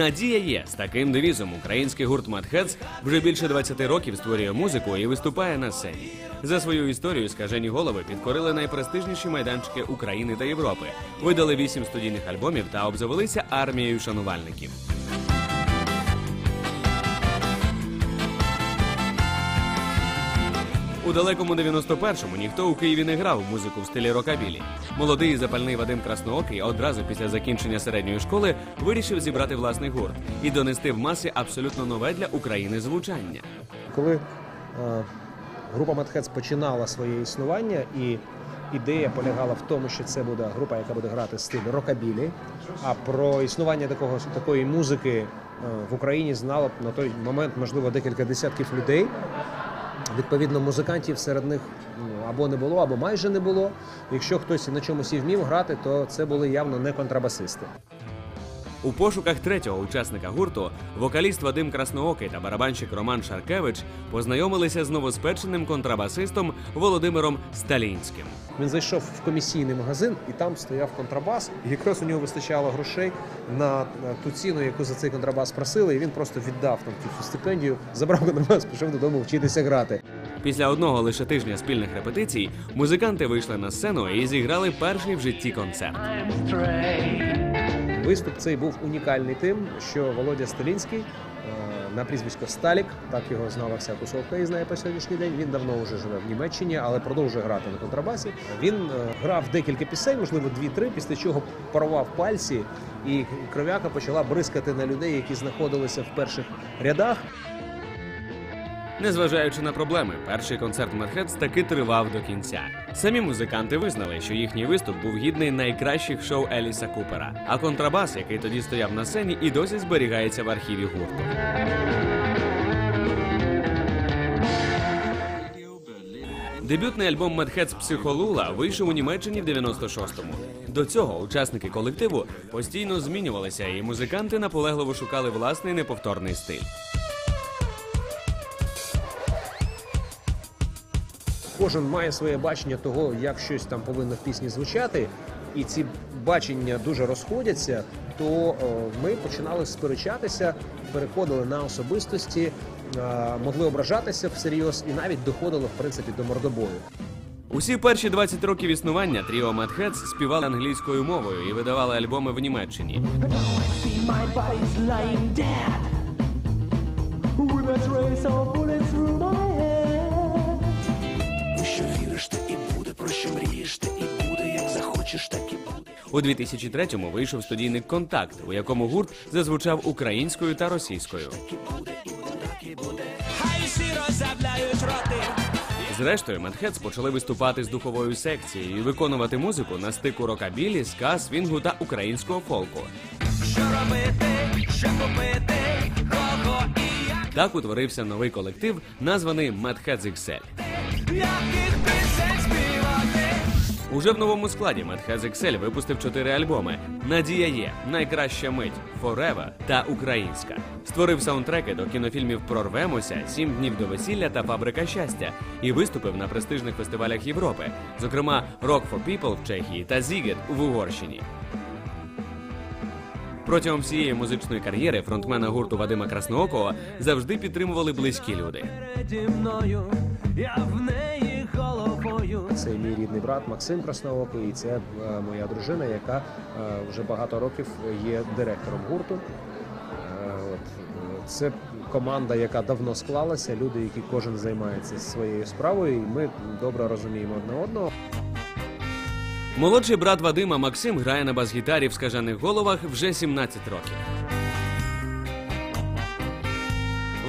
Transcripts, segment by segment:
Надія є з таким девізом. Український гурт Madheads вже більше 20 років створює музику і виступає на сцені. За свою історію скажені голови підкорили найпрестижніші майданчики України та Європи, видали вісім студійних альбомів та обзавелися армією шанувальників. У далекому 91-му ніхто у Києві не грав музику в стилі рокабілі. Молодий і запальний Вадим Красноокий одразу після закінчення середньої школи вирішив зібрати власний гурт і донести в маси абсолютно нове для України звучання. Коли е, група Madheads починала своє існування, і ідея полягала в тому, що це буде група, яка буде грати стиль рокабілі. А про існування такого такої музики е, в Україні знало на той момент можливо декілька десятків людей. Відповідно, музикантів серед них ну, або не було, або майже не було. Якщо хтось на чомусь і вмів грати, то це були явно не контрабасисти. У пошуках третього учасника гурту вокаліст Вадим Красноокий та барабанщик Роман Шаркевич познайомилися з новоспеченим контрабасистом Володимиром Сталінським. Він зайшов в комісійний магазин і там стояв контрабас. І якраз у нього вистачало грошей на на ту ціну, яку за цей контрабас просили. І він просто віддав там цю стипендію, забрав контрабас, пішов додому вчитися грати. Після одного лише тижня спільних репетицій музиканти вийшли на сцену і зіграли перший в житті концерт. Виступ цей був унікальний тим, що Володя Сталінський е, на прізвисько Сталік, так його знала вся тусовка і знає по сьогоднішній день. Він давно вже живе в Німеччині, але продовжує грати на контрабасі. Він е, грав декілька пісень, можливо, дві-три, після чого порвав пальці, і кров'яка почала бризкати на людей, які знаходилися в перших рядах. Незважаючи на проблеми, перший концерт Madheads таки тривав до кінця. Самі музиканти визнали, що їхній виступ був гідний найкращих шоу Еліса Купера. А контрабас, який тоді стояв на сцені, і досі зберігається в архіві гурту. Дебютний альбом Madheads Психолула вийшов у Німеччині в 96-му. До цього учасники колективу постійно змінювалися, і музиканти наполегливо шукали власний неповторний стиль. Кожен має своє бачення того, як щось там повинно в пісні звучати, і ці бачення дуже розходяться. То е, ми починали сперечатися, переходили на особистості, е, могли ображатися всерйоз і навіть доходило в принципі до мордобою. Усі перші 20 років існування тріо Madheads співали англійською мовою і видавали альбоми в Німеччині. See my У 2003-му вийшов студійник Контакт, у якому гурт зазвучав українською та російською. Зрештою, Madheads почали виступати з духовою секцією і виконувати музику на стику рокабілі, ска, свінгу та українського фолку. Що робити, що купити, кого і як, Так утворився новий колектив, названий Madheads XL. Уже в новому складі Madheads XL випустив чотири альбоми: Надія є, Найкраща мить, Forever та Українська. Створив саундтреки до кінофільмів Прорвемося, Сім днів до весілля та Фабрика щастя і виступив на престижних фестивалях Європи, зокрема Rock for People в Чехії та Зігет в Угорщині. Протягом всієї музичної кар'єри фронтмена гурту Вадима Красноокого завжди підтримували близькі люди. Це мій рідний брат Максим Красноокий, і це е, моя дружина, яка е, вже багато років є директором гурту. Е, це команда, яка давно склалася. Люди, які кожен займається своєю справою, і ми добре розуміємо одне одного. Молодший брат Вадима Максим грає на бас-гітарі в скажених головах вже 17 років.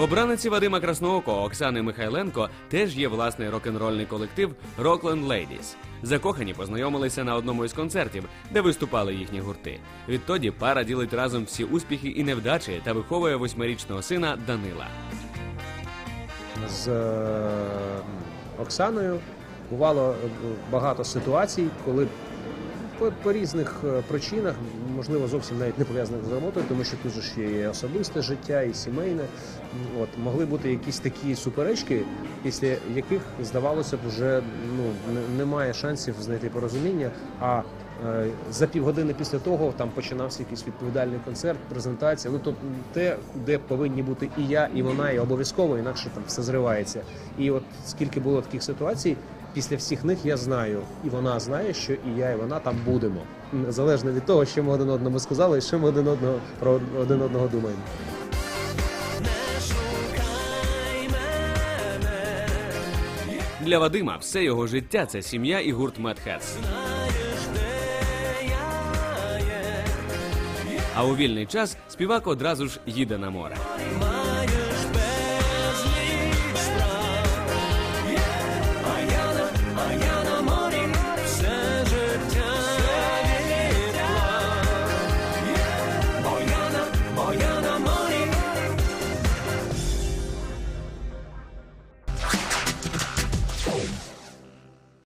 Обраниці Вадима Красноокого Оксани Михайленко теж є власний рок-н-рольний колектив Rockland Ladies. Закохані познайомилися на одному із концертів, де виступали їхні гурти. Відтоді пара ділить разом всі успіхи і невдачі та виховує восьмирічного сина Данила. з е, Оксаною бувало е, багато ситуацій, коли по, по різних е, причинах, можливо, зовсім навіть не пов'язаних з роботою, тому що тут же ж є особисте життя, і сімейне. От могли бути якісь такі суперечки, після яких здавалося б, вже ну немає шансів знайти порозуміння. А Е, За півгодини після того там починався якийсь відповідальний концерт, презентація. Ну то те, де повинні бути і я, і вона, і обов'язково, інакше там все зривається. І от скільки було таких ситуацій, після всіх них я знаю, і вона знає, що і я, і вона там будемо. Незалежно від того, що ми один одному сказали, і що ми один одного про один одного думаємо. Для Вадима все його життя це сім'я і гурт Медхец. А у вільний час співак одразу ж їде на море.